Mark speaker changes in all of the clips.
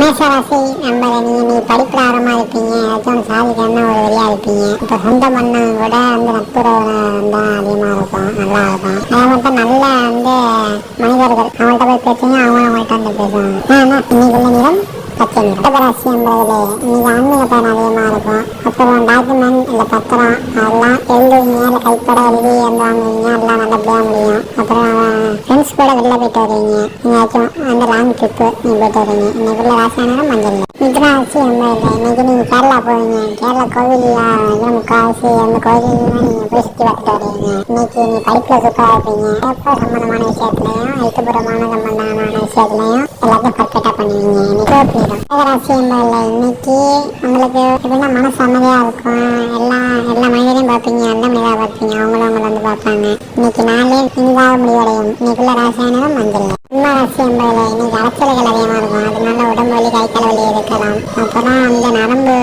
Speaker 1: மேஷராசி நம்ம நீங்க நீ படிப்புல ஆரமா இருப்பீங்க. ஏதாச்சும் ஒன்று ஒரு இருப்பீங்க. இப்போ சொந்தம் பண்ண கூட வந்து நட்புறவு தான் இருக்கும். நல்லா இருக்கும். அதே மட்டும் நல்ல வந்து மனிதர்கள் அவங்கள்ட்ட போய் பேசுங்க அவங்க அவங்கள்ட்ட வந்து பேசுவாங்க. ஆனா இன்னைக்குள்ள நிறம்? பச்சை நிறம் ரிஷபராசி இன்னைக்கு ஆன்மீக பயணம் அதிகமா இருக்கும் அப்புறம் டாக்குமெண்ட் இல்லை பத்திரம் அதெல்லாம் எழுதுவீங்க இல்லை கைப்பட எழுதி வந்து வாங்குவீங்க எல்லாம் நல்லபடியாக முடியும். அப்புறம் ஃப்ரெண்ட்ஸ் கூட வெளில போயிட்டு வருவீங்க. எங்கேயாச்சும் அந்த லாங் ட்ரிப்பு நீங்கள் போயிட்டு வருவீங்க. இன்னைக்கு உள்ள மஞ்சள். மித்ராசி இன்னைக்கு நீங்கள் கேரளா போவீங்க. கேரளா கோவிலில் முக்கால்வாசி அந்த கோவில்லாம் நீங்கள் போய் சுற்றி பார்த்துட்டு வருவீங்க. இன்னைக்கு நீ படிப்பில் சூப்பராக இருப்பீங்க. எப்போ சம்பந்தமான விஷயத்துலையும் எழுத்துப்பூர்வமான விஷயத்துலையும் எல்லாத்தையும் பர்ஃபெக்டாக பண்ணுவீங்க. இன்னைக்கு ராசி என்பதில் இன்னைக்கு உங்களுக்கு எப்படின்னா மனசு அமைதியாக இருக்கும். எல்லா எல்லா மனிதரையும் பார்ப்பீங்க எந்த மனிதாக பார்ப்பீங்க. அவங்களும் அவங்கள வந்து பார்ப்பாங்க. இன்னைக்கு நாளே இனிதாக முடிவடையும். இன்னைக்குள்ள ராசியானதும் மஞ்சள் சிம்ம ராசி என்பதில் இன்னைக்கு அலைச்சல்கள் அதிகமாக இருக்கும். அதனால உடம்பு வலி கை கால் வலி இருக்கலாம் அப்போதான் அந்த நரம்பு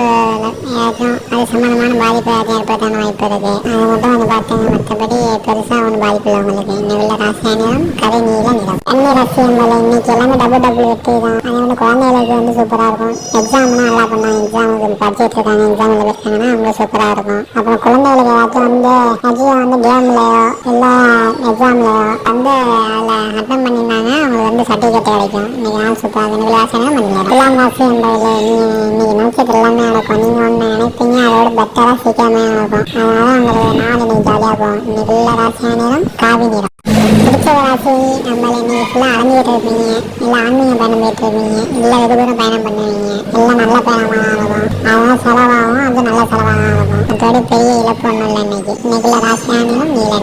Speaker 1: ஏதாச்சும் அது சம்மந்தமான பாதிப்பு ஏதாச்சும் ஏற்படுத்தான வாய்ப்பு இருக்கு அது மட்டும் வந்து பார்த்தேன். மற்றபடி பெருசாக ஒன்றும் பாதிப்பு இல்லை உங்களுக்கு இன்னைக்குள்ள ராசியானம் கதை நீல நிறம் கன்னி ரசியம் போல இன்னைக்கு எல்லாமே டபுள் டபுள் வெற்றி தான். அது வந்து குழந்தைகளுக்கு வந்து சூப்பராக இருக்கும். எக்ஸாம்னா நல்லா பண்ணாங்க எக்ஸாமுக்கு படிச்சுட்டு இருக்காங்க. எக்ஸாம் எழுதிருக்காங்கன்னா அவங்க சூப்பராக இருக்கும். அப்புறம் குழந்தைகளுக்கு ஏதாச்சும் வந்து ஏதாச்சும் வந்து கேம்லையோ இல்லை எக்ஸாமில் வந்து அதில் அட்டன் பண்ணியிருந்தாங்க. அவங்களுக்கு வந்து சர்டிஃபிகேட் கிடைக்கும். இன்றைக்கி நாள் சூப்பராக எனக்கு இன்னைக்கு ராசினா எல்லாம் ராசி என்பதில் இன்றைக்கி நினச்சது எல்லாமே நடக்கும் நீங்கள் ஒன்று நினைப்பீங்க அதோட பெட்டராக சீக்கிரமே நடக்கும் அதனால் உங்களுக்கு நாள் இன்றைக்கி ஜாலியாக போகும். இன்றைக்கி உள்ள ராசியான நேரம் காவி நேரம். பிடிச்ச ராசி நம்மள இன்னைக்கு ஃபுல்லாக அலைஞ்சிட்டு இருப்பீங்க. இல்லை ஆன்மீக பயணம் போயிட்டு இருப்பீங்க. இல்லை வெகு தூரம் பயணம் பண்ணுவீங்க. இல்லை நல்ல பயணமாக இருக்கும். அதெல்லாம் செலவாகும். அது நல்ல செலவாக இருக்கும். அதோட பெரிய இழப்பு ஒன்றும் இல்லை இன்னைக்கு. இன்னைக்குள்ள ராசியானிலும் நீல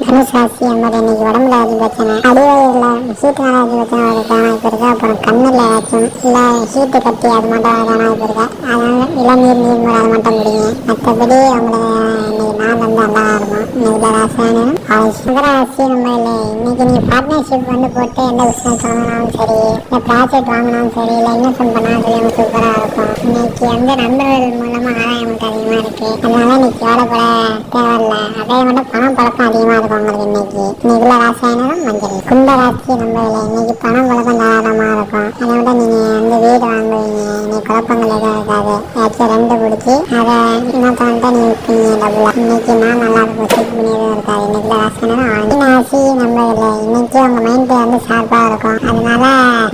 Speaker 1: நிறம் என்பது இன்னைக்கு உடம்புல ஏதாச்சும் பிரச்சனை அடிவயிறில் ஹீட்னால ஏதாச்சும் பிரச்சனை வருது வாய்ப்பு இருக்கு. அப்புறம் கண்ணில் ஏதாச்சும் இல்லை ஹீட்டு கட்டி அது மட்டும் வரதான வாய்ப்பு இருக்கு. அதனால இளநீர் நீர்மூர் அது மட்டும் முடியுங்க மற்றபடி உங்களுக்கு இன்னைக்கு நாள் வந்து நல்லா இருக்கும் இன்னைக்கு இன்னைக்குள்ள ராசியானிலும் சுகராசி நம்ம இல்லை இன்னைக்கு நீங்கள் பார்ட்னர்ஷிப் வந்து போட்டு எந்த பிஸ்னஸ் வாங்கினாலும் சரி இல்லை ப்ராஜெக்ட் வாங்கினாலும் சரி இல்லை இன்வெஸ்ட்மெண்ட் பண்ணாலும் சரி சூப்பராக இருக்கும். இன்னைக்கு வந்து நண்பர்கள் மூலமாக ஆதாயம் அதிகமாக இருக்கு. அதனால இன்னைக்கு கவலைப்பட தேவையில்ல அதே பணம் பழக்கம் அதிகமாக இருக்கும் இன்னைக்கு. ராசியானதும் மஞ்சள். கும்ப ராசி இன்னைக்கு பணம் பழக்கம் தாராளமாக இருக்கும். அதை விட நீங்கள் வந்து வீடு வாங்குவீங்க. குழப்பங்கள் எதுவும் இருக்காது ஏதாச்சும் ரெண்டு பிடிச்சி அதை இன்னொருத்தவன்ட்ட நீ விற்பீங்க டபுளாக இன்னைக்கு நான் நல்லா இருக்கும் சீட் பண்ணி எதுவும் இருக்காது இன்னைக்கு ராசியானதும் ஆணி நம்ம நம்பவில்லை இன்னைக்கு உங்கள் மைண்டு வந்து ஷார்ப்பாக இருக்கும். அதனால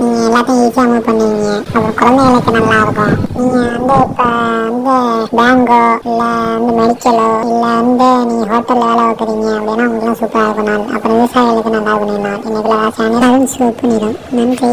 Speaker 1: நீங்கள் எல்லாத்தையும் ஈஸியாக மூவ் பண்ணுவீங்க. அப்புறம் குழந்தைகளுக்கு நல்லா இருக்கும். நீங்கள் வந்து இப்போ வந்து பேங்கோ இல்லை வந்து மெடிக்கலோ இல்லை வந்து நீங்கள் ஹோட்டலில் வேலை வைக்கிறீங்க அப்படின்னா உங்களுக்குலாம் சூப்பராக இருக்கும். நான் அப்புறம் விவசாயிகளுக்கு நல்லா இருக்கும் இன்னைக்கு ராசி ராசியான சிவப்பு பண்ணிடும். நன்றி.